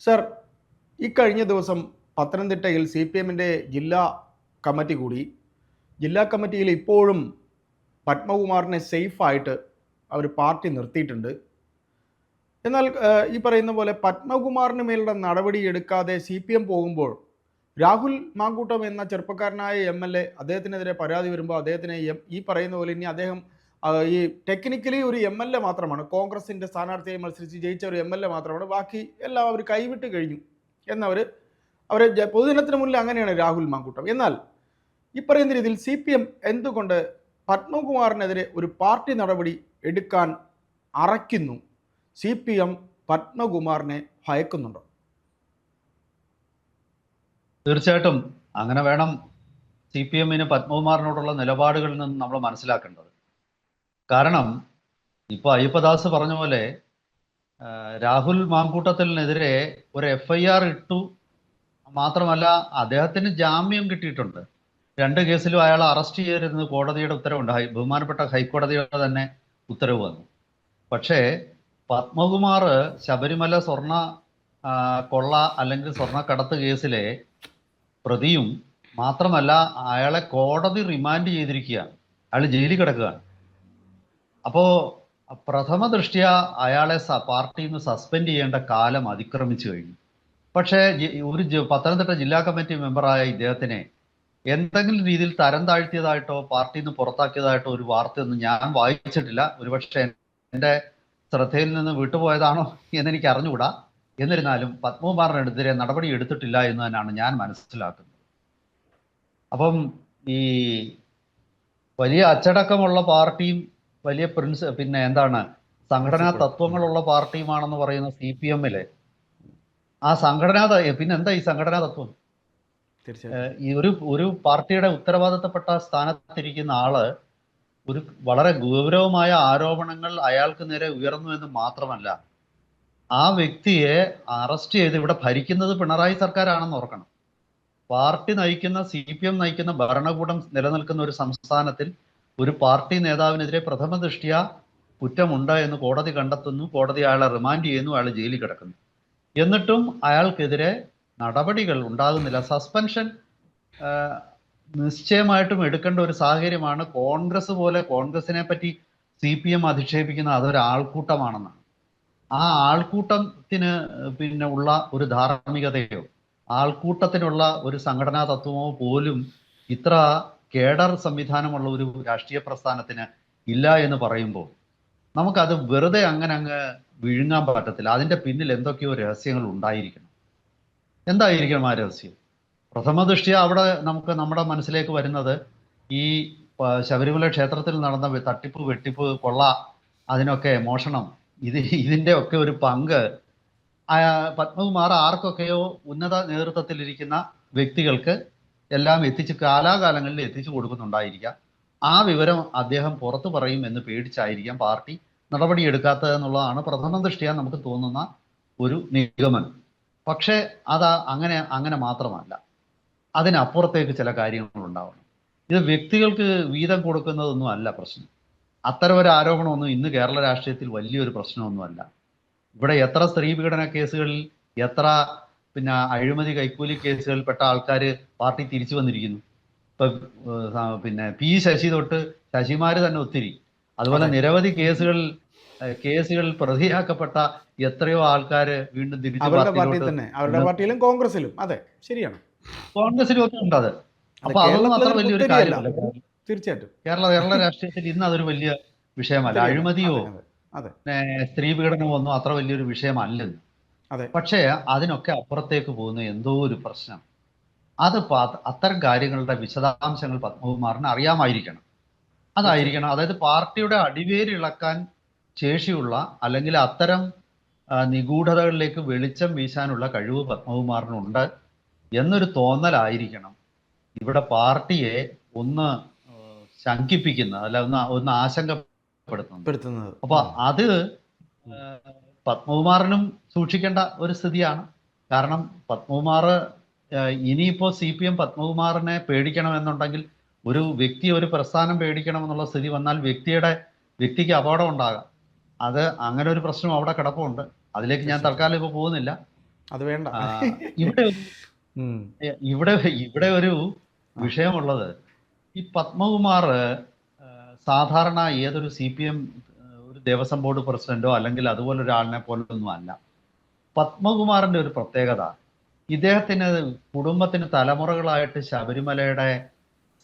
Sir ഇക്കഴിഞ്ഞ കഴിഞ്ഞ ദിവസം പത്തനംതിട്ടയിൽ സി പി എമ്മിന്റെ ജില്ലാ കമ്മിറ്റി കൂടി ജില്ലാ കമ്മിറ്റിയിൽ ഇപ്പോഴും പത്മകുമാറിനെ സേഫായിട്ട് അവർ പാർട്ടി നിർത്തിയിട്ടുണ്ട്. എന്നാൽ ഈ പറയുന്ന പോലെ പത്മകുമാറിന് മേലുള്ള നടപടി എടുക്കാതെ സി പി എം പോകുമ്പോൾ രാഹുൽ മാങ്കൂട്ടം എന്ന ചെറുപ്പക്കാരനായ എം എൽ എ അദ്ദേഹത്തിനെതിരെ പരാതി വരുമ്പോൾ അദ്ദേഹത്തിനെ ഈ പറയുന്ന പോലെ ഇനി അദ്ദേഹം ഈ ടെക്നിക്കലി ഒരു എം എൽ എ മാത്രമാണ്. കോൺഗ്രസിന്റെ സ്ഥാനാർത്ഥിയെ മത്സരിച്ച് ജയിച്ച ഒരു എം എൽ എ മാത്രമാണ്. ബാക്കി എല്ലാം അവർ കൈവിട്ട് കഴിഞ്ഞു. എന്നവർ അവർ പൊതുജനത്തിന് മുന്നിൽ അങ്ങനെയാണ് രാഹുൽ മാങ്കൂട്ടം. എന്നാൽ ഈ പറയുന്ന രീതിയിൽ സി പി എം എന്തുകൊണ്ട് പത്മകുമാറിനെതിരെ ഒരു പാർട്ടി നടപടി എടുക്കാൻ അറയ്ക്കുന്നു? സി പി എം പത്മകുമാറിനെ ഭയക്കുന്നുണ്ടോ? തീർച്ചയായിട്ടും. അങ്ങനെ വേണം സി പി എമ്മിന് പത്മകുമാറിനോടുള്ള നിലപാടുകളിൽ നിന്ന് നമ്മൾ മനസ്സിലാക്കേണ്ടത്. കാരണം ഇപ്പോൾ അയ്യപ്പദാസ് പറഞ്ഞ പോലെ രാഹുൽ മാങ്കൂട്ടത്തിനെതിരെ ഒരു എഫ് ഐ ആർ ഇട്ടു മാത്രമല്ല അദ്ദേഹത്തിന് ജാമ്യം കിട്ടിയിട്ടുണ്ട്. രണ്ട് കേസിലും അയാൾ അറസ്റ്റ് ചെയ്യരുതെന്ന് കോടതിയുടെ ഉത്തരവുണ്ട്. ഹൈ ബഹുമാനപ്പെട്ട ഹൈക്കോടതിയുടെ തന്നെ ഉത്തരവ് വന്നു. പക്ഷേ പത്മകുമാർ ശബരിമല സ്വർണ കൊള്ള അല്ലെങ്കിൽ സ്വർണക്കടത്ത് കേസിലെ പ്രതിയും മാത്രമല്ല അയാളെ കോടതി റിമാൻഡ് ചെയ്തിരിക്കുകയാണ്. അയാൾ ജയിലിൽ കിടക്കുകയാണ്. അപ്പോ പ്രഥമ ദൃഷ്ടിയ അയാളെ പാർട്ടിയിൽ നിന്ന് സസ്പെൻഡ് ചെയ്യേണ്ട കാലം അതിക്രമിച്ചു കഴിഞ്ഞു. പക്ഷേ ഒരു പത്തനംതിട്ട ജില്ലാ കമ്മിറ്റി മെമ്പറായ ഇദ്ദേഹത്തിനെ എന്തെങ്കിലും രീതിയിൽ തരം താഴ്ത്തിയതായിട്ടോ പാർട്ടിയിൽ നിന്ന് പുറത്താക്കിയതായിട്ടോ ഒരു വാർത്തയൊന്നും ഞാൻ വായിച്ചിട്ടില്ല. ഒരുപക്ഷെ എന്റെ ശ്രദ്ധയിൽ നിന്ന് വിട്ടുപോയതാണോ എന്നെനിക്ക് അറിഞ്ഞുകൂടാ. എന്നിരുന്നാലും പത്മകുമാറിനെതിരെ നടപടി എടുത്തിട്ടില്ല എന്ന് തന്നെയാണ് ഞാൻ മനസ്സിലാക്കുന്നത്. അപ്പം ഈ വലിയ അച്ചടക്കമുള്ള പാർട്ടിയും വലിയ പ്രിൻസ് പിന്നെ എന്താണ് സംഘടനാ തത്വങ്ങളുള്ള പാർട്ടിയുമാണെന്ന് പറയുന്ന സി പി എമ്മിൽ ആ സംഘടനാ പിന്നെ എന്താ ഈ സംഘടനാ തത്വം? ഈ ഒരു ഒരു പാർട്ടിയുടെ ഉത്തരവാദിത്തപ്പെട്ട സ്ഥാനത്തിരിക്കുന്ന ആൾ ഒരു വളരെ ഗൗരവമായ ആരോപണങ്ങൾ അയാൾക്ക് നേരെ ഉയർന്നു എന്ന് മാത്രമല്ല ആ വ്യക്തിയെ അറസ്റ്റ് ചെയ്ത് ഇവിടെ ഭരിക്കുന്നത് പിണറായി സർക്കാരാണെന്ന് ഓർക്കണം. പാർട്ടി നയിക്കുന്ന സി പി എം നയിക്കുന്ന ഭരണകൂടം നിലനിൽക്കുന്ന ഒരു സംസ്ഥാനത്തിൽ ഒരു പാർട്ടി നേതാവിനെതിരെ പ്രഥമ ദൃഷ്ടിയ കുറ്റമുണ്ട് എന്ന് കോടതി കണ്ടെത്തുന്നു കോടതി അയാളെ റിമാൻഡ് ചെയ്യുന്നു അയാൾ ജയിലിൽ കിടക്കുന്നു. എന്നിട്ടും അയാൾക്കെതിരെ നടപടികൾ ഉണ്ടാകുന്നില്ല. സസ്പെൻഷൻ നിശ്ചയമായിട്ടും എടുക്കേണ്ട ഒരു സാഹചര്യമാണ്. കോൺഗ്രസ് പോലെ കോൺഗ്രസിനെ പറ്റി സി പി എം അധിക്ഷേപിക്കുന്ന അതൊരു ആൾക്കൂട്ടമാണെന്നാണ്. ആ ആൾക്കൂട്ടത്തിന് പിന്നെ ഉള്ള ഒരു ധാർമ്മികതയോ ആൾക്കൂട്ടത്തിനുള്ള ഒരു സംഘടനാ തത്വമോ പോലും ഇത്ര കേഡർ സംവിധാനമുള്ള ഒരു രാഷ്ട്രീയ പ്രസ്ഥാനത്തിന് ഇല്ല എന്ന് പറയുമ്പോൾ നമുക്കത് വെറുതെ അങ്ങനെ അങ്ങ് വിഴുങ്ങാൻ പറ്റത്തില്ല. അതിന്റെ പിന്നിൽ എന്തൊക്കെയോ രഹസ്യങ്ങൾ ഉണ്ടായിരിക്കണം. എന്തായിരിക്കണം ആ രഹസ്യം? പ്രഥമ ദൃഷ്ടിയ അവിടെ നമുക്ക് നമ്മുടെ മനസ്സിലേക്ക് വരുന്നത് ഈ ശബരിമല ക്ഷേത്രത്തിൽ നടന്ന തട്ടിപ്പ് വെട്ടിപ്പ് കൊള്ള അതിനൊക്കെ മോഷണം ഇത് ഇതിന്റെ ഒക്കെ ഒരു പങ്ക് പത്മകുമാർ ആർക്കൊക്കെയോ ഉന്നത നേതൃത്വത്തിലിരിക്കുന്ന വ്യക്തികൾക്ക് എല്ലാം എത്തിച്ച് കാലാകാലങ്ങളിൽ എത്തിച്ചു കൊടുക്കുന്നുണ്ടായിരിക്കാം. ആ വിവരം അദ്ദേഹം പുറത്തു പറയും എന്ന് പേടിച്ചായിരിക്കാം പാർട്ടി നടപടിയെടുക്കാത്തത് എന്നുള്ളതാണ് പ്രഥമ ദൃഷ്ടിയാ നമുക്ക് തോന്നുന്ന ഒരു നിഗമനം. പക്ഷേ അത് അങ്ങനെ അങ്ങനെ മാത്രമല്ല. അതിനപ്പുറത്തേക്ക് ചില കാര്യങ്ങൾ ഉണ്ടാവണം ഇത് വ്യക്തികൾക്ക് വീതം കൊടുക്കുന്നതൊന്നും അല്ല പ്രശ്നം. അത്തരം ഒരു ആരോപണമൊന്നും ഇന്ന് കേരള രാഷ്ട്രീയത്തിൽ വലിയൊരു പ്രശ്നമൊന്നുമല്ല. ഇവിടെ എത്ര സ്ത്രീ പീഡന കേസുകളിൽ എത്ര പിന്നെ അഴിമതി കൈക്കൂലി കേസുകളിൽപ്പെട്ട ആൾക്കാർ പാർട്ടി തിരിച്ചു വന്നിരിക്കുന്നു. ഇപ്പൊ പിന്നെ പി ശശി തൊട്ട് ശശിമാര് തന്നെ ഒത്തിരി. അതുപോലെ നിരവധി കേസുകളിൽ കേസുകളിൽ പ്രതിയാക്കപ്പെട്ട എത്രയോ ആൾക്കാർ വീണ്ടും തിരിച്ചു പാർട്ടിയിൽ തന്നെ. അവരുടെ പാർട്ടിയിലും കോൺഗ്രസിലും. അതെ ശരിയാണ്. കോൺഗ്രസിലും ഒക്കെ ഉണ്ട് അത്. അപ്പൊ അതൊന്നും അത്ര വലിയൊരു. കാര്യമല്ല. തീർച്ചയായിട്ടും. കേരള കേരള രാഷ്ട്രീയത്തിൽ ഇന്ന് അതൊരു വലിയ വിഷയമല്ല. അഴിമതിയോ. സ്ത്രീ പീഡനമോ ഒന്നും അത്ര വലിയൊരു വിഷയമല്ലെന്ന്. പക്ഷേ അതിനൊക്കെ അപ്പുറത്തേക്ക് പോകുന്ന എന്തോ ഒരു പ്രശ്നം. അത് അത്തരം കാര്യങ്ങളുടെ വിശദാംശങ്ങൾ പത്മകുമാറിന് അറിയാമായിരിക്കണം. അതായിരിക്കണം. അതായത് പാർട്ടിയുടെ അടിവേരിളക്കാൻ ശേഷിയുള്ള അല്ലെങ്കിൽ അത്തരം നിഗൂഢതകളിലേക്ക് വെളിച്ചം വീശാനുള്ള കഴിവ് പത്മകുമാറിനുണ്ട് എന്നൊരു തോന്നലായിരിക്കണം. ഇവിടെ പാർട്ടിയെ ഒന്ന് ശങ്കിപ്പിക്കുന്ന അല്ല ഒന്ന് ഒന്ന് ആശങ്കപ്പെടുത്തുന്നത്. പെടുത്തുന്നത്. അപ്പൊ അത് പത്മകുമാറിനും സൂക്ഷിക്കേണ്ട ഒരു സ്ഥിതിയാണ്. കാരണം പത്മകുമാർ ഇനിയിപ്പോൾ ഇനിയിപ്പോ സി പി എം പത്മകുമാറിനെ പേടിക്കണമെന്നുണ്ടെങ്കിൽ ഒരു വ്യക്തി ഒരു പ്രസ്ഥാനം പേടിക്കണമെന്നുള്ള സ്ഥിതി വന്നാൽ വ്യക്തിയുടെ വ്യക്തിക്ക് അപകടം ഉണ്ടാകാം. അത് അങ്ങനെ ഒരു പ്രശ്നം അവിടെ കിടപ്പുണ്ട്. അതിലേക്ക് ഞാൻ തൽക്കാലം ഇപ്പോൾ പോകുന്നില്ല. അത് വേണ്ട. ഇവിടെ ഇവിടെ ഇവിടെ ഒരു വിഷയമുള്ളത്. ഈ പത്മകുമാർ സാധാരണ ഏതൊരു സി പി എം ഒരു ദേവസ്വം ബോർഡ് പ്രസിഡന്റോ അല്ലെങ്കിൽ അതുപോലെ ഒരാളിനെ പോലൊന്നും അല്ല. പത്മകുമാറിന്റെ ഒരു പ്രത്യേകത ഇദ്ദേഹത്തിന് കുടുംബത്തിന് തലമുറകളായിട്ട് ശബരിമലയുടെ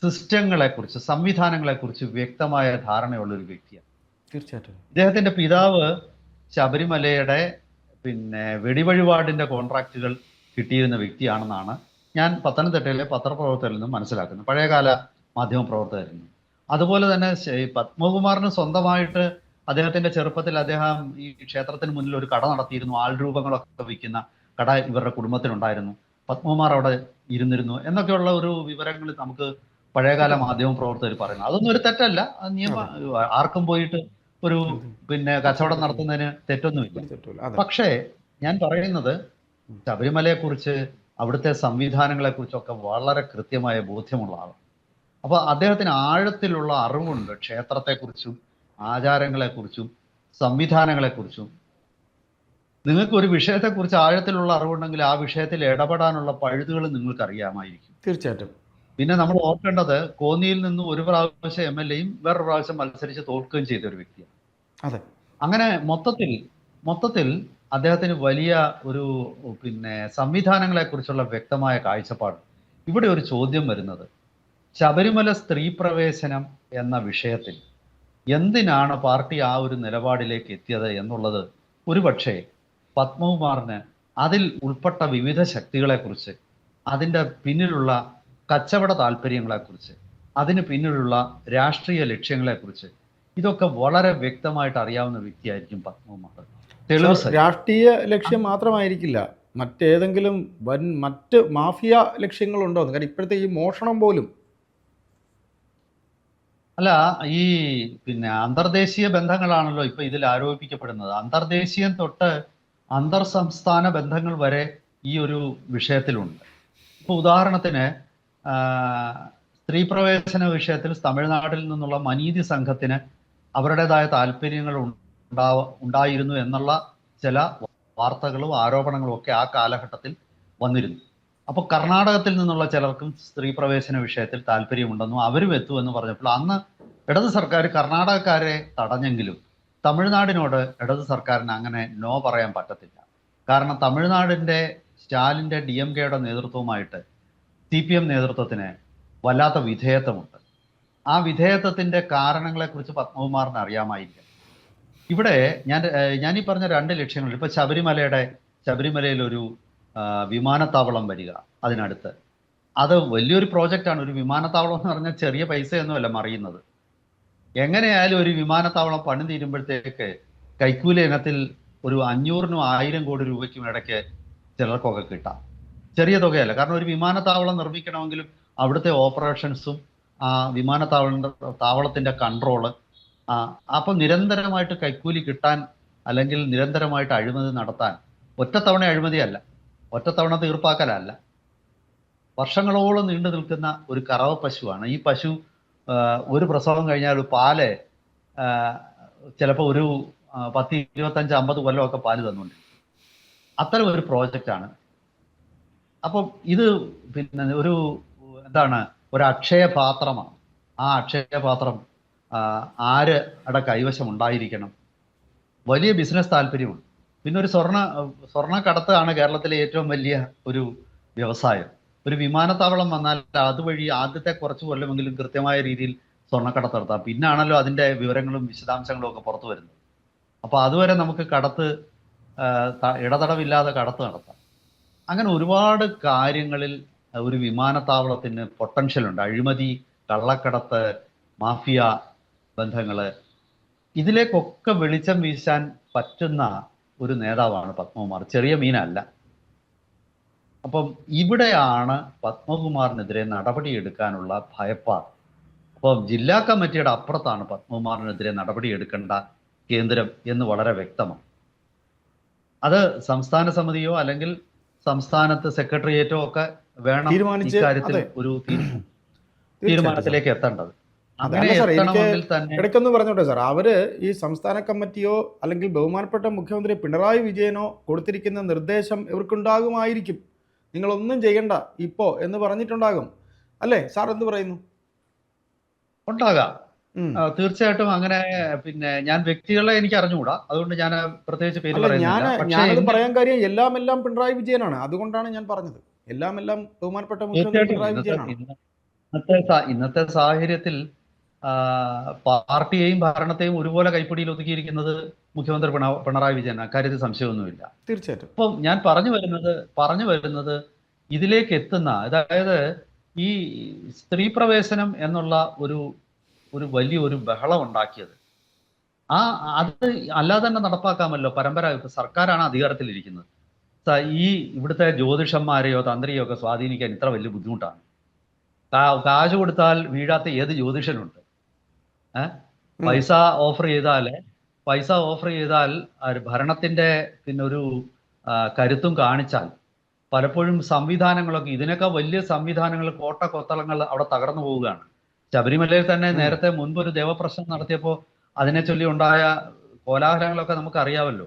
സിസ്റ്റങ്ങളെ കുറിച്ച് സംവിധാനങ്ങളെ കുറിച്ച് വ്യക്തമായ ധാരണയുള്ള ഒരു വ്യക്തിയാണ്. തീർച്ചയായിട്ടും. ഇദ്ദേഹത്തിന്റെ പിതാവ് ശബരിമലയുടെ പിന്നെ വെടിവഴിപാടിന്റെ കോൺട്രാക്റ്റുകൾ കിട്ടിയിരുന്ന വ്യക്തിയാണെന്നാണ് ഞാൻ പത്തനംതിട്ടയിലെ പത്രപ്രവർത്തകരിൽ നിന്നും മനസ്സിലാക്കുന്നത്. പഴയകാല മാധ്യമ പ്രവർത്തകരിൽ നിന്നും. അതുപോലെ തന്നെ പത്മകുമാറിന് സ്വന്തമായിട്ട് അദ്ദേഹത്തിന്റെ ചെറുപ്പത്തിൽ അദ്ദേഹം ഈ ക്ഷേത്രത്തിന് മുന്നിൽ ഒരു കട നടത്തിയിരുന്നു. ആൾ രൂപങ്ങളൊക്കെ വിൽക്കുന്ന കട ഇവരുടെ കുടുംബത്തിനുണ്ടായിരുന്നു പത്മകുമാർ അവിടെ ഇരുന്നിരുന്നു. എന്നൊക്കെയുള്ള ഒരു വിവരങ്ങൾ നമുക്ക് പഴയകാല മാധ്യമ പ്രവർത്തകർ പറയുന്നു. അതൊന്നും ഒരു തെറ്റല്ല. നിയമ ആർക്കും പോയിട്ട് ഒരു പിന്നെ കച്ചവടം നടത്തുന്നതിന് തെറ്റൊന്നുമില്ല. പക്ഷേ ഞാൻ പറയുന്നത് ശബരിമലയെ കുറിച്ച് അവിടുത്തെ സംവിധാനങ്ങളെ കുറിച്ചൊക്കെ വളരെ കൃത്യമായ ബോധ്യമുള്ള ആളാണ്. അപ്പൊ അദ്ദേഹത്തിന് ആഴത്തിലുള്ള അറിവുണ്ട് ക്ഷേത്രത്തെക്കുറിച്ചും ആചാരങ്ങളെക്കുറിച്ചും സംവിധാനങ്ങളെക്കുറിച്ചും. നിങ്ങൾക്ക് ഒരു വിഷയത്തെക്കുറിച്ച് ആഴത്തിലുള്ള അറിവുണ്ടെങ്കിൽ ആ വിഷയത്തിൽ ഇടപെടാനുള്ള പഴുതുകൾ നിങ്ങൾക്ക് അറിയാമായിരിക്കും തീർച്ചയായിട്ടും. പിന്നെ നമ്മൾ ഓർക്കേണ്ടത് കോന്നിയിൽ നിന്ന് ഒരു പ്രാവശ്യം എം എൽ എയും വേറൊരു പ്രാവശ്യം മത്സരിച്ച് തോൽക്കുകയും ചെയ്ത ഒരു വ്യക്തിയാണ്. അതെ. അങ്ങനെ മൊത്തത്തിൽ മൊത്തത്തിൽ അദ്ദേഹത്തിന് വലിയ ഒരു പിന്നെ സംവിധാനങ്ങളെ കുറിച്ചുള്ള വ്യക്തമായ കാഴ്ചപ്പാട്. ഇവിടെ ഒരു ചോദ്യം വരുന്നത്. ശബരിമല സ്ത്രീ പ്രവേശനം എന്ന വിഷയത്തിൽ എന്തിനാണ് പാർട്ടി ആ ഒരു നിലപാടിലേക്ക് എത്തിയത് എന്നുള്ളത് ഒരുപക്ഷെ പത്മകുമാറിന് അതിൽ ഉൾപ്പെട്ട വിവിധ ശക്തികളെക്കുറിച്ച് അതിന്റെ പിന്നിലുള്ള കച്ചവട താല്പര്യങ്ങളെക്കുറിച്ച് അതിന് പിന്നിലുള്ള രാഷ്ട്രീയ ലക്ഷ്യങ്ങളെക്കുറിച്ച് ഇതൊക്കെ വളരെ വ്യക്തമായിട്ട് അറിയാവുന്ന വ്യക്തിയായിരിക്കും പത്മകുമാർ. തെളിവ് രാഷ്ട്രീയ ലക്ഷ്യം മാത്രമായിരിക്കില്ല. മറ്റേതെങ്കിലും വൻ മറ്റ് മാഫിയ ലക്ഷ്യങ്ങളുണ്ടോ? എന്ന് കാരണം ഇപ്പോഴത്തെ ഈ മോഷണം പോലും അല്ല ഈ പിന്നെ അന്തർദേശീയ ബന്ധങ്ങളാണല്ലോ ഇപ്പൊ ഇതിൽ ആരോപിക്കപ്പെടുന്നത്. അന്തർദേശീയം തൊട്ട് അന്തർ സംസ്ഥാന ബന്ധങ്ങൾ വരെ ഈ ഒരു വിഷയത്തിലുണ്ട്. ഇപ്പൊ ഉദാഹരണത്തിന് സ്ത്രീ പ്രവേശന വിഷയത്തിൽ തമിഴ്നാട്ടിൽ നിന്നുള്ള മനീതി സംഘത്തിന് അവരുടേതായ താല്പര്യങ്ങൾ ഉണ്ടാവ ഉണ്ടായിരുന്നു എന്നുള്ള ചില വാർത്തകളും ആരോപണങ്ങളും ഒക്കെ ആ കാലഘട്ടത്തിൽ വന്നിരുന്നു. അപ്പോൾ കർണാടകത്തിൽ നിന്നുള്ള ചിലർക്കും സ്ത്രീ പ്രവേശന വിഷയത്തിൽ താല്പര്യമുണ്ടെന്നും അവരും എത്തുമെന്ന് പറഞ്ഞപ്പോൾ അന്ന് ഇടത് സർക്കാർ കർണാടകക്കാരെ തടഞ്ഞെങ്കിലും തമിഴ്നാടിനോട് ഇടത് സർക്കാരിന് അങ്ങനെ നോ പറയാൻ പറ്റത്തില്ല. കാരണം തമിഴ്നാടിന്റെ സ്റ്റാലിന്റെ ഡി എം കെയുടെ നേതൃത്വവുമായിട്ട് സി പി എം നേതൃത്വത്തിന് വല്ലാത്ത വിധേയത്വമുണ്ട്. ആ വിധേയത്വത്തിന്റെ കാരണങ്ങളെക്കുറിച്ച് പത്മകുമാറിന് അറിയാമായിരിക്കും. ഇവിടെ ഞാൻ ഞാൻ ഈ പറഞ്ഞ രണ്ട് ലക്ഷ്യങ്ങൾ ഇപ്പൊ ശബരിമലയുടെ ശബരിമലയിൽ ഒരു വിമാനത്താവളം വരിക അതിനടുത്ത്. അത് വലിയൊരു പ്രോജക്റ്റാണ്. ഒരു വിമാനത്താവളം എന്ന് പറഞ്ഞാൽ ചെറിയ പൈസയൊന്നുമല്ല മറിയുന്നത്. എങ്ങനെയായാലും ഒരു വിമാനത്താവളം പണി തീരുമ്പോഴത്തേക്ക് കൈക്കൂലി ഇനത്തിൽ ഒരു അഞ്ഞൂറിനും ആയിരം കോടി രൂപയ്ക്കും ഇടയ്ക്ക് ചിലർക്കൊക്കെ കിട്ടാം. ചെറിയ തുകയല്ല. കാരണം ഒരു വിമാനത്താവളം നിർമ്മിക്കണമെങ്കിലും അവിടുത്തെ ഓപ്പറേഷൻസും ആ വിമാനത്താവള താവളത്തിന്റെ കൺട്രോൾ അപ്പം നിരന്തരമായിട്ട് കൈക്കൂലി കിട്ടാൻ അല്ലെങ്കിൽ നിരന്തരമായിട്ട് അഴിമതി നടത്താൻ ഒറ്റത്തവണ അഴിമതിയല്ല. ഒറ്റത്തവണ തീർപ്പാക്കലല്ല. വർഷങ്ങളോളം നീണ്ടു നിൽക്കുന്ന ഒരു കറവ പശുവാണ്. ഈ പശു ഒരു പ്രസവം കഴിഞ്ഞാൽ പാൽ ചിലപ്പോൾ ഒരു പത്ത് ഇരുപത്തഞ്ച് അമ്പത് കൊല്ലമൊക്കെ പാൽ തന്നുകൊണ്ട് അത്തരം ഒരു പ്രോജക്റ്റാണ്. അപ്പം ഇത് പിന്നെ ഒരു എന്താണ് ഒരു അക്ഷയ പാത്രമാണ് ആ അക്ഷയ പാത്രം ആ, ആര് അട കൈവശം ഉണ്ടായിരിക്കണം വലിയ ബിസിനസ് താല്പര്യമുണ്ട്. പിന്നെ ഒരു സ്വർണ കടത്താണ് കേരളത്തിലെ ഏറ്റവും വലിയ ഒരു വ്യവസായം. ഒരു വിമാനത്താവളം വന്നാൽ അതുവഴി ആദ്യത്തെ കുറച്ച് കൊല്ലമെങ്കിലും കൃത്യമായ രീതിയിൽ സ്വർണക്കടത്ത് നടത്താം. പിന്നാണല്ലോ അതിന്റെ വിവരങ്ങളും വിശദാംശങ്ങളും ഒക്കെ പുറത്തു വരുന്നത്. അപ്പൊ അതുവരെ നമുക്ക് കടത്ത് ഇടതടവില്ലാതെ കടത്ത് നടത്താം. അങ്ങനെ ഒരുപാട് കാര്യങ്ങളിൽ ഒരു വിമാനത്താവളത്തിന് പൊട്ടൻഷ്യൽ ഉണ്ട്. അഴിമതി കള്ളക്കടത്ത് മാഫിയ ബന്ധങ്ങൾ. ഇതിലേക്കൊക്കെ വെളിച്ചം വീശാൻ പറ്റുന്ന ഒരു നേതാവാണ് പത്മകുമാർ. ചെറിയ മീനല്ല. അപ്പം ഇവിടെയാണ് പത്മകുമാറിനെതിരെ നടപടിയെടുക്കാനുള്ള ഭയപ്പാട്. അപ്പം ജില്ലാ കമ്മിറ്റിയുടെ അപ്പുറത്താണ് പത്മകുമാറിനെതിരെ നടപടിയെടുക്കേണ്ട കേന്ദ്രം എന്ന് വളരെ വ്യക്തമാണ്. അത് സംസ്ഥാന സമിതിയോ അല്ലെങ്കിൽ സംസ്ഥാനത്ത് സെക്രട്ടേറിയറ്റോ ഒക്കെ വേണം ഇക്കാര്യത്തിൽ ഒരു തീരു- തീരുമാനത്തിലേക്ക് എത്തേണ്ടത്. അതല്ല സാർ, എനിക്ക് ഇടയ്ക്കൊന്ന് പറഞ്ഞോട്ടെ സാർ അവർ ഈ സംസ്ഥാന കമ്മിറ്റിയോ അല്ലെങ്കിൽ ബഹുമാനപ്പെട്ട മുഖ്യമന്ത്രി പിണറായി വിജയനോ കൊടുത്തിരിക്കുന്ന നിർദ്ദേശം ഇവർക്കുണ്ടാകുമായിരിക്കും. നിങ്ങളൊന്നും ചെയ്യണ്ട ഇപ്പോ എന്ന് പറഞ്ഞിട്ടുണ്ടാകും. അല്ലേ? സാർ എന്ത് പറയുന്നു? ഉണ്ടാകാം. തീർച്ചയായിട്ടും അങ്ങനെ പിന്നെ ഞാൻ വ്യക്തികളെ എനിക്ക് അറിഞ്ഞുകൂടാ. അതുകൊണ്ട് ഞാൻ പ്രത്യേകിച്ച് പേര് പറയുന്നില്ല. ഞാനത് പറയാൻ കാര്യം എല്ലാം എല്ലാം പിണറായി വിജയനാണ്. അതുകൊണ്ടാണ് ഞാൻ പറഞ്ഞത്. എല്ലാം എല്ലാം ബഹുമാനപ്പെട്ട മുഖ്യമന്ത്രി പിണറായി വിജയനാണ്. ഇന്ന- ഇന്നത്തെ ഇന്നത്തെ സാഹചര്യത്തിൽ പാർട്ടിയെയും ഭരണത്തെയും ഒരുപോലെ കൈപ്പിടിയിൽ ഒതുക്കിയിരിക്കുന്നത് മുഖ്യമന്ത്രി പിണറായി വിജയൻ. അക്കാര്യത്തിൽ സംശയമൊന്നുമില്ല. തീർച്ചയായിട്ടും. അപ്പം ഞാൻ പറഞ്ഞു വരുന്നത് പറഞ്ഞു വരുന്നത് ഇതിലേക്ക് എത്തുന്ന അതായത് ഈ സ്ത്രീ പ്രവേശനം എന്നുള്ള ഒരു ഒരു വലിയൊരു ബഹളം ഉണ്ടാക്കിയത്. ആ അത് അല്ലാതെ തന്നെ നടപ്പാക്കാമല്ലോ. പരമ്പര ഇപ്പൊ സർക്കാരാണ് അധികാരത്തിലിരിക്കുന്നത്. ഈ ഇവിടുത്തെ ജ്യോതിഷന്മാരെയോ തന്ത്രിയോ ഒക്കെ സ്വാധീനിക്കാൻ ഇത്ര വലിയ ബുദ്ധിമുട്ടാണ്. കാശ് കൊടുത്താൽ വീഴാത്ത ഏത് ജ്യോതിഷനുണ്ട്. പൈസ ഓഫർ ചെയ്താൽ പൈസ ഓഫർ ചെയ്താൽ ഭരണത്തിന്റെ പിന്നെ ഒരു കരുത്തും കാണിച്ചാൽ പലപ്പോഴും സംവിധാനങ്ങളൊക്കെ ഇതിനൊക്കെ വലിയ സംവിധാനങ്ങൾ കോട്ട കൊത്തളങ്ങൾ അവിടെ തകർന്നു പോവുകയാണ്. ശബരിമലയിൽ തന്നെ നേരത്തെ മുൻപ് ഒരു ദേവപ്രശ്നം നടത്തിയപ്പോൾ അതിനെ ചൊല്ലി ഉണ്ടായ കോലാഹലങ്ങളൊക്കെ നമുക്ക് അറിയാമല്ലോ.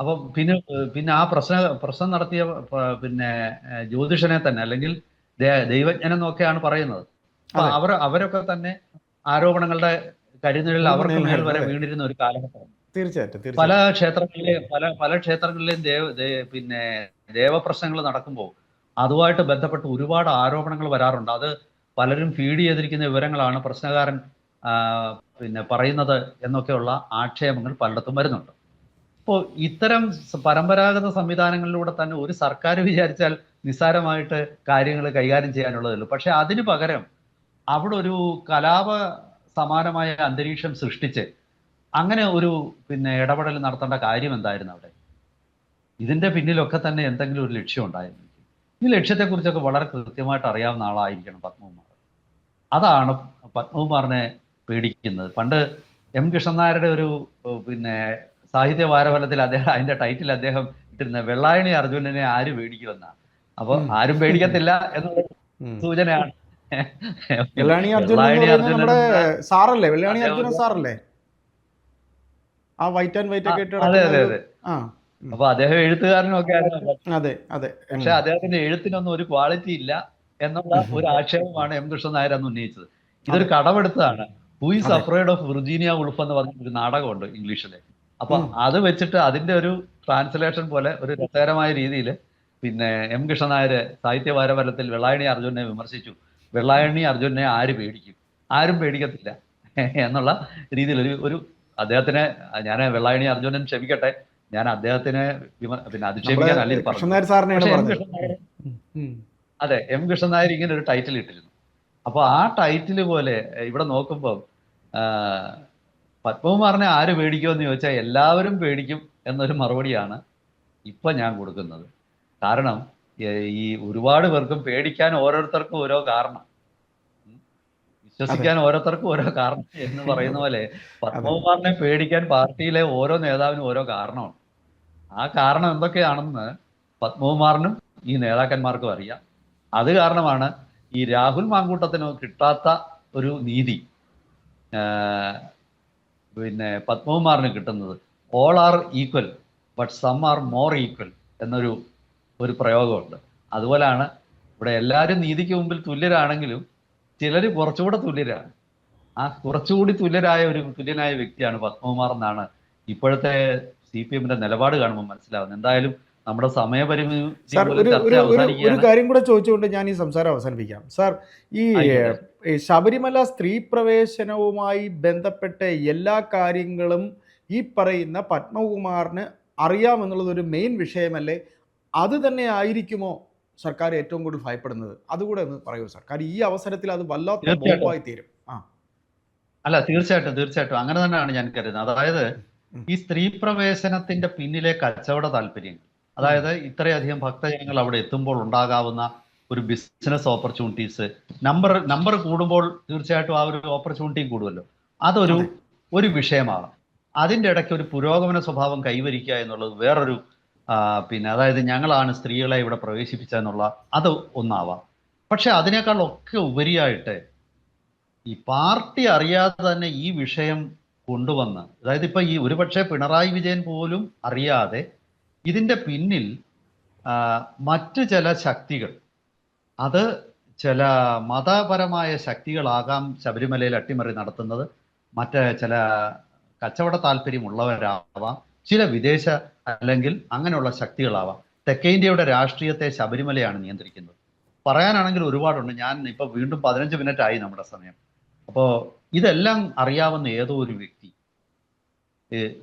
അപ്പൊ പിന്നെ പിന്നെ ആ പ്രശ്ന പ്രശ്നം നടത്തിയ പിന്നെ ജ്യോതിഷനെ തന്നെ അല്ലെങ്കിൽ ദൈവജ്ഞനെന്നൊക്കെയാണ് പറയുന്നത്. അപ്പൊ. അവർ അവരൊക്കെ തന്നെ ആരോപണങ്ങളുടെ കരുതലിൽ അവർക്ക് മേൽ വരെ വീണിരുന്ന ഒരു കാലഘട്ടം. തീർച്ചയായിട്ടും പല ക്ഷേത്രങ്ങളിലെ പല പല ക്ഷേത്രങ്ങളിലെയും ദേവ പിന്നെ ദേവപ്രശ്നങ്ങൾ നടക്കുമ്പോൾ അതുമായിട്ട് ബന്ധപ്പെട്ട് ഒരുപാട് ആരോപണങ്ങൾ വരാറുണ്ട്. അത് പലരും ഫീഡ് ചെയ്തിരിക്കുന്ന വിവരങ്ങളാണ്. പ്രശ്നകാരൻ പിന്നെ പറയുന്നത് എന്നൊക്കെയുള്ള ആക്ഷേപങ്ങൾ പലയിടത്തും വരുന്നുണ്ട്. ഇപ്പോൾ ഇത്തരം പരമ്പരാഗത സംവിധാനങ്ങളിലൂടെ തന്നെ ഒരു സർക്കാർ വിചാരിച്ചാൽ നിസ്സാരമായിട്ട് കാര്യങ്ങൾ കൈകാര്യം ചെയ്യാനുള്ളതല്ലോ പക്ഷെ അതിന് പകരം അവിടെ ഒരു കലാപ സമാനമായ അന്തരീക്ഷം സൃഷ്ടിച്ച് അങ്ങനെ ഒരു പിന്നെ ഇടപെടൽ നടത്തേണ്ട കാര്യം എന്തായിരുന്നു അവിടെ? ഇതിന്റെ പിന്നിലൊക്കെ തന്നെ എന്തെങ്കിലും ഒരു ലക്ഷ്യം ഉണ്ടായിരുന്നു. ഈ ലക്ഷ്യത്തെക്കുറിച്ചൊക്കെ വളരെ കൃത്യമായിട്ട് അറിയാവുന്ന ആളായിരിക്കണം പത്മകുമാർ. അതാണ് പത്മകുമാറിനെ പേടിക്കുന്നത്. പണ്ട് എം കൃഷ്ണൻ നായരുടെ ഒരു പിന്നെ സാഹിത്യ വാരഫലത്തിൽ അദ്ദേഹം അതിന്റെ ടൈറ്റിൽ അദ്ദേഹം ഇട്ടിരുന്ന വെള്ളായണി അർജുനനെ ആര് പേടിക്കുമെന്നാണ് അപ്പൊ ആരും പേടിക്കത്തില്ല എന്നുള്ള സൂചനയാണ്. വെള്ളാണി പറയുന്നത് നമ്മുടെ സാറല്ലേ? വെള്ളാണി അതെ, അർജുനൻ സാറല്ലേ? ആ വൈറ്റ് ആൻഡ് വൈറ്റ് ഒക്കെ ഇട്ട് ആ. അപ്പൊ അദ്ദേഹം എഴുത്തുകാരനും ഒക്കെ അതെ അതെ. പക്ഷെ അദ്ദേഹത്തിന്റെ എഴുത്തിനൊന്നും ഒരു ക്വാളിറ്റി ഇല്ല എന്നുള്ള ഒരു ആക്ഷേപമാണ് എം കൃഷ്ണൻ നായർ അന്ന് ഉന്നയിച്ചത്. ഇതൊരു കടമെടുത്തതാണ്. Who is afraid of Virginia Woolf എന്ന് പറഞ്ഞ ഒരു നാടകമുണ്ട് ഇംഗ്ലീഷിലെ. അപ്പൊ. അത് വെച്ചിട്ട് അതിന്റെ ഒരു ട്രാൻസ്ലേഷൻ പോലെ ഒരു രസകരമായ രീതിയിൽ പിന്നെ എം കൃഷ്ണൻ നായർ സാഹിത്യ വാരഫലത്തിൽ വെള്ളായണി അർജുനെ വിമർശിച്ചു. വെള്ളായണി അർജുനെ ആര് പേടിക്കും ആരും പേടിക്കത്തില്ല എന്നുള്ള രീതിയിൽ ഒരു ഒരു അദ്ദേഹത്തിന് ഞാൻ വെള്ളായണി അർജുനൻ ക്ഷമിക്കട്ടെ ഞാൻ അദ്ദേഹത്തിനെ പിന്നെ ഉം. ഉം. അതെ എം കൃഷ്ണൻ നായർ ഇങ്ങനെ ഒരു ടൈറ്റിൽ ഇട്ടിരുന്നു അപ്പൊ ആ ടൈറ്റിൽ പോലെ ഇവിടെ നോക്കുമ്പോൾ പത്മകുമാറിനെ ആര് പേടിക്കുമെന്ന് ചോദിച്ചാൽ എല്ലാവരും പേടിക്കും എന്നൊരു മറുപടിയാണ് ഇപ്പൊ ഞാൻ കൊടുക്കുന്നത് കാരണം ഈ ഒരുപാട് പേർക്കും പേടിക്കാൻ ഓരോരുത്തർക്കും ഓരോ കാരണം. വിശ്വസിക്കാൻ ഓരോരുത്തർക്കും ഓരോ കാരണം എന്ന് പറയുന്ന പോലെ പത്മകുമാറിനെ പേടിക്കാൻ പാർട്ടിയിലെ ഓരോ നേതാവിനും ഓരോ കാരണമാണ്. ആ കാരണം എന്തൊക്കെയാണെന്ന് പത്മകുമാറിനും ഈ നേതാക്കന്മാർക്കും അറിയാം. അത് കാരണമാണ് ഈ രാഹുൽ മാങ്കൂട്ടത്തിന് കിട്ടാത്ത ഒരു നീതി പിന്നെ പത്മകുമാറിന് കിട്ടുന്നത്. All are equal but some are more equal എന്നൊരു ഒരു പ്രയോഗമുണ്ട്. അതുപോലെയാണ് ഇവിടെ എല്ലാവരും നീതിക്ക് മുമ്പിൽ തുല്യരാണെങ്കിലും ചിലർ കുറച്ചുകൂടെ തുല്യരാണ്. ആ കുറച്ചുകൂടി തുല്യരായ ഒരു തുല്യനായ വ്യക്തിയാണ് പത്മകുമാർ എന്നാണ് ഇപ്പോഴത്തെ സി പി എമ്മിന്റെ നിലപാട് കാണുമ്പോൾ മനസ്സിലാവുന്നത്. എന്തായാലും നമ്മുടെ സമയപരിമിതി ഒരു കാര്യം കൂടെ ചോദിച്ചുകൊണ്ട് ഞാൻ ഈ സംസാരം അവസാനിപ്പിക്കാം. സാർ ഈ ശബരിമല സ്ത്രീ പ്രവേശനവുമായി ബന്ധപ്പെട്ട എല്ലാ കാര്യങ്ങളും ഈ പറയുന്ന പത്മകുമാറിന് അറിയാമെന്നുള്ളത് ഒരു മെയിൻ വിഷയമല്ലേ? അത് തന്നെ ആയിരിക്കുമോ സർക്കാർ ഏറ്റവും കൂടുതൽ ഭയപ്പെടുന്നത്? അതുകൂടെ ഒന്ന് പറയൂ സർക്കാർ ഈ അവസരത്തിൽ അത് വല്ലാത്ത. ബോംബായി തീരും ആ. അല്ല തീർച്ചയായിട്ടും തീർച്ചയായിട്ടും. അങ്ങനെ തന്നെയാണ് ഞാൻ കരുതുന്നത്. അതായത് ഈ സ്ത്രീ പ്രവേശനത്തിന്റെ പിന്നിലെ കച്ചവട താല്പര്യങ്ങൾ അതായത് ഇത്രയധികം ഭക്തജനങ്ങൾ അവിടെ എത്തുമ്പോൾ ഉണ്ടാകാവുന്ന ഒരു ബിസിനസ് ഓപ്പർച്യൂണിറ്റീസ് നമ്പർ നമ്പർ കൂടുമ്പോൾ തീർച്ചയായിട്ടും ആ ഒരു ഓപ്പർച്യൂണിറ്റിയും കൂടുമല്ലോ. അതൊരു ഒരു വിഷയമാണ്. അതിന്റെ ഇടയ്ക്ക് ഒരു പുരോഗമന സ്വഭാവം കൈവരിക്കുക എന്നുള്ളത് വേറൊരു പിന്നെ അതായത് ഞങ്ങളാണ് സ്ത്രീകളെ ഇവിടെ പ്രവേശിപ്പിച്ചതെന്നുള്ള അത് ഒന്നാവാം. പക്ഷെ അതിനേക്കാൾ ഒക്കെ ഉപരിയായിട്ട് ഈ പാർട്ടി അറിയാതെ തന്നെ ഈ വിഷയം കൊണ്ടുവന്ന് അതായത് ഇപ്പൊ ഈ ഒരുപക്ഷെ പിണറായി വിജയൻ പോലും അറിയാതെ ഇതിന്റെ പിന്നിൽ മറ്റു ചില ശക്തികൾ അത് ചില മതപരമായ ശക്തികളാകാം ശബരിമലയിൽ അട്ടിമറി നടത്തുന്നത് മറ്റ് ചില കച്ചവട താല്പര്യമുള്ളവരാവാം ചില വിദേശ അല്ലെങ്കിൽ അങ്ങനെയുള്ള ശക്തികളാവാം. തെക്കേ ഇന്ത്യയുടെ രാഷ്ട്രീയത്തെ ശബരിമലയാണ് നിയന്ത്രിക്കുന്നത്. പറയാനാണെങ്കിൽ ഒരുപാടുണ്ട്. ഞാൻ ഇപ്പൊ വീണ്ടും പതിനഞ്ച് മിനിറ്റ് ആയി നമ്മുടെ സമയം. അപ്പോ ഇതെല്ലാം അറിയാവുന്ന ഏതോ ഒരു വ്യക്തി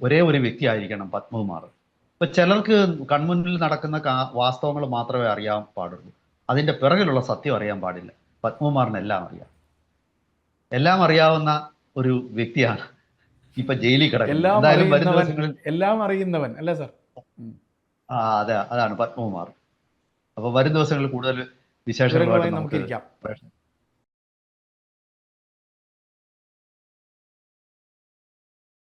ഒരേ ഒരു വ്യക്തി ആയിരിക്കണം പത്മകുമാർ. ഇപ്പൊ ചിലർക്ക് കൺമുന്നിൽ നടക്കുന്ന വാസ്തവങ്ങൾ മാത്രമേ അറിയാൻ പാടുള്ളൂ. അതിന്റെ പിറകിലുള്ള സത്യം അറിയാൻ പാടില്ല. പത്മകുമാറിന് എല്ലാം അറിയാം. എല്ലാം അറിയാവുന്ന ഒരു വ്യക്തിയാണ് ഇപ്പൊ ജയിലിൽ കിടക്കും എല്ലാം എന്തായാലും വരും അറിയുന്നവൻ ദിവസങ്ങളിൽ എല്ലാം അറിയുന്നവൻ അല്ലേ സാർ? ആ അതെ അതാണ് പത്മകുമാർ. അപ്പൊ വരും ദിവസങ്ങളിൽ കൂടുതൽ വിശേഷങ്ങളുമായിട്ട് നമുക്ക്